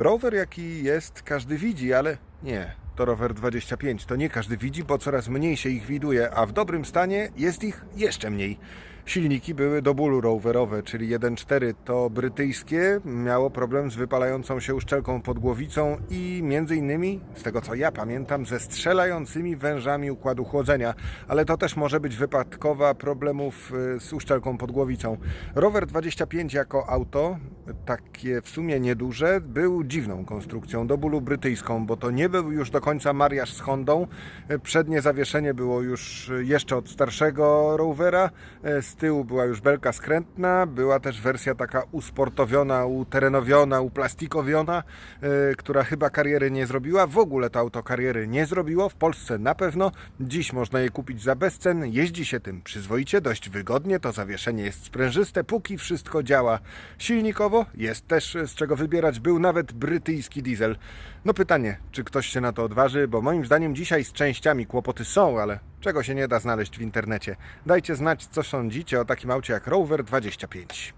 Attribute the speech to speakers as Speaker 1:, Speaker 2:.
Speaker 1: Rower jaki jest, każdy widzi, ale nie. To rower 25. To nie każdy widzi, bo coraz mniej się ich widuje, a w dobrym stanie jest ich jeszcze mniej. Silniki były do bólu rowerowe, czyli 1.4 to brytyjskie, miało problem z wypalającą się uszczelką pod głowicą i między innymi, z tego co ja pamiętam, ze strzelającymi wężami układu chłodzenia, ale to też może być wypadkowa problemów y, z uszczelką pod głowicą. Rower 25 jako auto, takie w sumie nieduże, był dziwną konstrukcją, do bólu brytyjską, bo to nie był już do końca mariaż z Hondą. Y, Przednie zawieszenie było już y, jeszcze od starszego Rovera, z tyłu była już belka skrętna, była też wersja taka usportowiona, uterenowiona, uplastikowiona, y, która chyba kariery nie zrobiła. W ogóle to auto kariery nie zrobiło, w Polsce na pewno. Dziś można je kupić za bezcen, jeździ się tym przyzwoicie, dość wygodnie, to zawieszenie jest sprężyste, póki wszystko działa. Silnikowo jest też z czego wybierać, był nawet brytyjski diesel. No pytanie, czy ktoś się na to odważy, bo moim zdaniem dzisiaj z częściami kłopoty są, ale czego się nie da znaleźć w internecie. Dajcie znać, co sądzicie o takim aucie jak Rover 25.